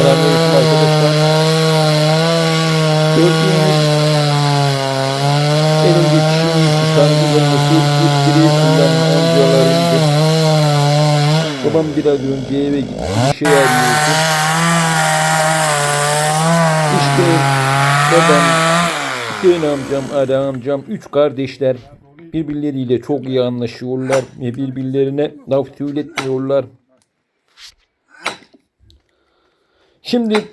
Selamünaleyküm arkadaşlar. Gördüğünüz şimdi tutan kullanması ittiri kullanan amcalarımdır. Babam biraz önce eve gitti. Bir şey arıyordu. İşte babam, Hüseyin amcam, Ara amcam, üç kardeşler birbirleriyle çok iyi anlaşıyorlar ve birbirlerine laf söyletmiyorlar. Şimdi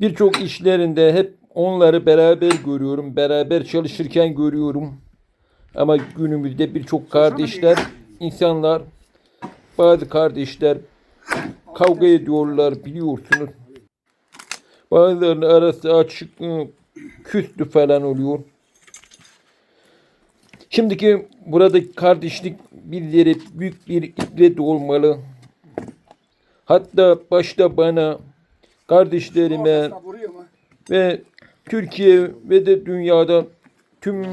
birçok işlerinde hep onları beraber görüyorum, beraber çalışırken görüyorum. Ama günümüzde birçok kardeşler, insanlar, bazı kardeşler kavga ediyorlar biliyorsunuz. Bazılarının arası açık, ı, küstü falan oluyor. Şimdiki buradaki kardeşlik bizlere büyük bir ibret olmalı. Hatta başta bana, kardeşlerime ve Türkiye ve de dünyada tüm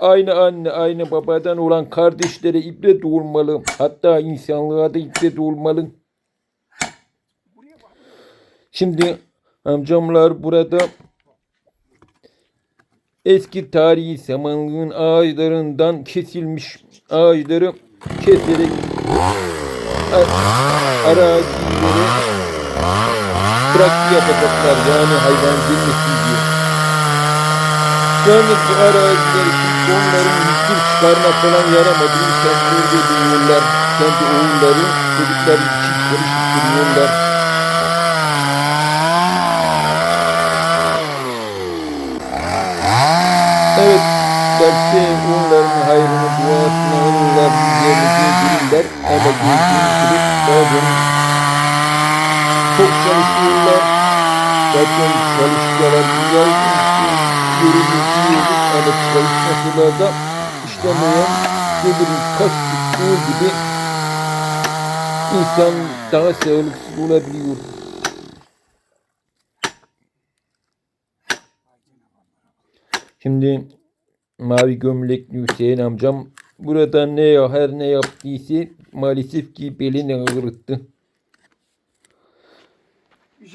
aynı anne, aynı babadan olan kardeşlere ibret olmalı. Hatta insanlığa da ibret olmalı. Şimdi amcamlar burada eski tarihi samanlığın ağaçlarından kesilmiş ağaçları keserek arazileri bıraktı yapacaklar yani hayvan girmesin diye. Yani bu araziler için onların hiçbir çıkarma falan yaramadığı kendileri de diyorlar. Kendi oğulları çocukları için çalıştırıyorlar. Evet, belki onların hayrını duasını alırlar, yerini bildirirler ama gördüğünüz gibi bazen çok çalışıyorlar. Zaten çalışmalar güzel, görünüyor ama çalışmasalar da işlemeyen gelirin kaç tuttuğu gibi insan daha sağlıksız olabiliyor. Şimdi mavi gömlekli Hüseyin amcam burada ne ya her ne yaptıysa maalesef ki belini ağrıttı.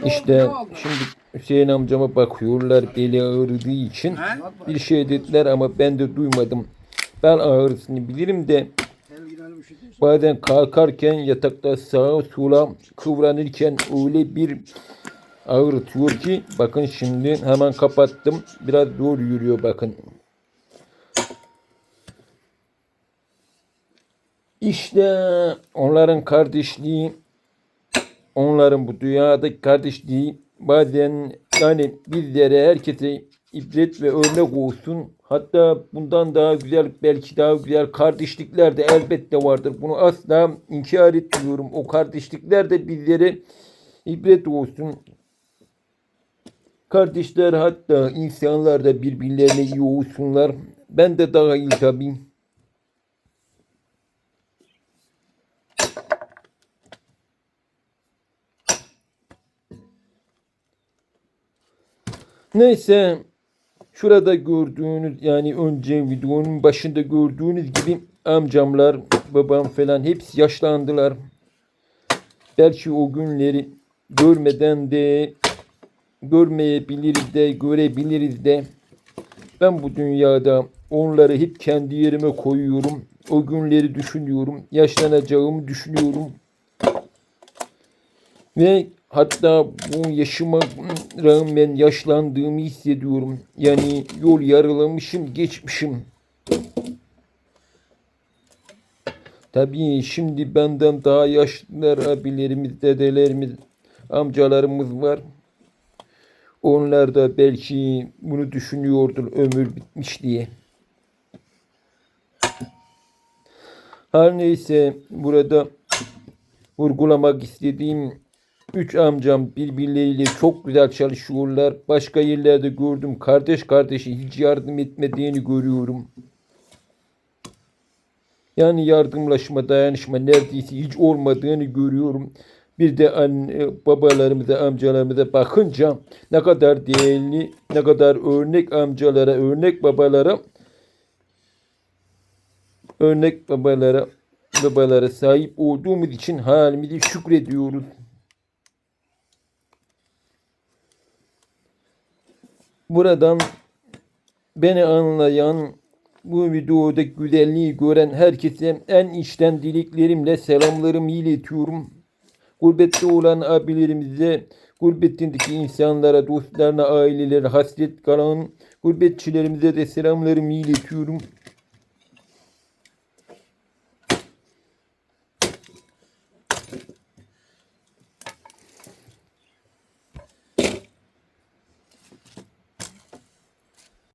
İşte şimdi Hüseyin amcama bakıyorlar beli ağrıdığı için bir şey dediler ama ben de duymadım. Ben ağrısını bilirim de bazen kalkarken yatakta sağa sola kıvranırken öyle bir ağrıtıyor ki bakın şimdi hemen kapattım. Biraz zor yürüyor bakın. İşte onların kardeşliği onların bu dünyadaki kardeşliği bazen yani bizlere herkese ibret ve örnek olsun. Hatta bundan daha güzel belki daha güzel kardeşlikler de elbette vardır. Bunu asla inkar etmiyorum. O kardeşlikler de bizlere ibret olsun. Kardeşler hatta insanlar da birbirlerine iyi olsunlar. Ben de daha iyi tabii. Neyse şurada gördüğünüz yani önce videonun başında gördüğünüz gibi amcamlar babam falan hepsi yaşlandılar. Belki o günleri görmeden de görmeyebiliriz de görebiliriz de ben bu dünyada onları hep kendi yerime koyuyorum. O günleri düşünüyorum. Yaşlanacağımı düşünüyorum. Ve hatta bu yaşıma rağmen yaşlandığımı hissediyorum. Yani yol yarılamışım, geçmişim. Tabii şimdi benden daha yaşlılar abilerimiz, dedelerimiz, amcalarımız var. Onlar da belki bunu düşünüyordur ömür bitmiş diye. Her neyse burada vurgulamak istediğim üç amcam birbirleriyle çok güzel çalışıyorlar. Başka yerlerde gördüm kardeş kardeşi hiç yardım etmediğini görüyorum. Yani yardımlaşma, dayanışma neredeyse hiç olmadığını görüyorum. Bir de anne, babalarımıza, amcalarımıza bakınca ne kadar değerli, ne kadar örnek amcalara, örnek babalara, örnek babalara, babalara sahip olduğumuz için halimizi şükrediyoruz. Buradan beni anlayan, bu videodaki güzelliği gören herkese en içten dileklerimle selamlarımı iletiyorum. Gurbette olan abilerimize, gurbetteki insanlara, dostlarına, ailelere hasret kalan gurbetçilerimize de selamlarımı iletiyorum.